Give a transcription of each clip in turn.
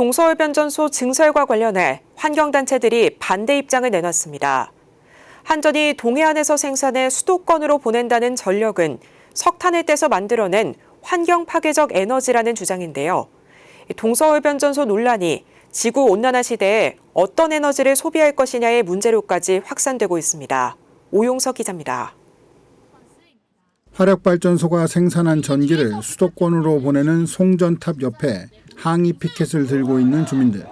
동서울변전소 증설과 관련해 환경단체들이 반대 입장을 내놨습니다. 한전이 동해안에서 생산해 수도권으로 보낸다는 전력은 석탄을 떼서 만들어낸 환경 파괴적 에너지라는 주장인데요. 동서울변전소 논란이 지구 온난화 시대에 어떤 에너지를 소비할 것이냐의 문제로까지 확산되고 있습니다. 오용석 기자입니다. 화력발전소가 생산한 전기를 수도권으로 보내는 송전탑 옆에 항의 피켓을 들고 있는 주민들.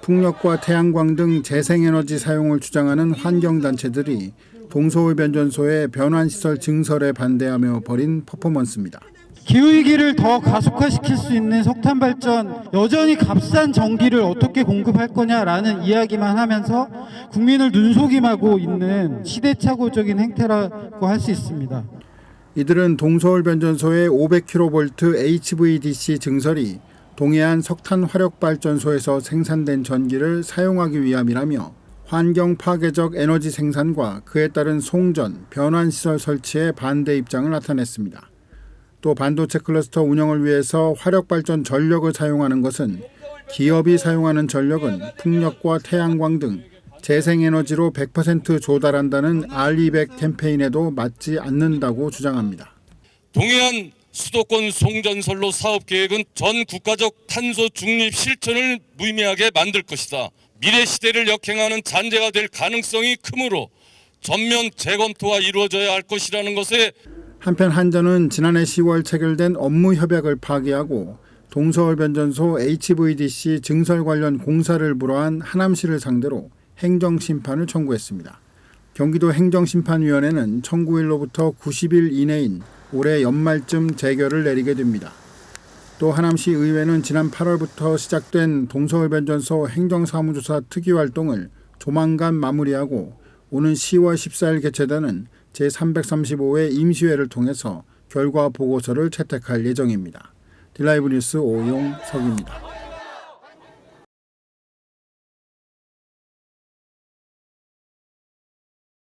풍력과 태양광 등 재생에너지 사용을 주장하는 환경단체들이 동서울변전소의 변환시설 증설에 반대하며 벌인 퍼포먼스입니다. 기후위기를 더 가속화시킬 수 있는 석탄 발전, 여전히 값싼 전기를 어떻게 공급할 거냐라는 이야기만 하면서 국민을 눈속임하고 있는 시대착오적인 행태라고 할 수 있습니다. 이들은 동서울변전소의 500kV HVDC 증설이 동해안 석탄 화력 발전소에서 생산된 전기를 사용하기 위함이라며 환경 파괴적 에너지 생산과 그에 따른 송전, 변환시설 설치에 반대 입장을 나타냈습니다. 또 반도체 클러스터 운영을 위해서 화력 발전 전력을 사용하는 것은 기업이 사용하는 전력은 풍력과 태양광 등 재생에너지로 100% 조달한다는 R200 캠페인에도 맞지 않는다고 주장합니다. 동해안 수도권 송전선로 사업 계획은 전 국가적 탄소 중립 실천을 무의미하게 만들 것이다. 미래 시대를 역행하는 잔재가 될 가능성이 크므로 전면 재검토가 이루어져야 할 것이라는 것에 한편 한전은 지난해 10월 체결된 업무 협약을 파기하고 동서울 변전소 HVDC 증설 관련 공사를 불허한 하남시를 상대로 행정 심판을 청구했습니다. 경기도 행정심판위원회는 청구일로부터 90일 이내인 올해 연말쯤 재결을 내리게 됩니다. 또 하남시 의회는 지난 8월부터 시작된 동서울변전소 행정사무조사 특위활동을 조만간 마무리하고 오는 10월 14일 개최되는 제335회 임시회를 통해서 결과 보고서를 채택할 예정입니다. 딜라이브 뉴스 오용석입니다.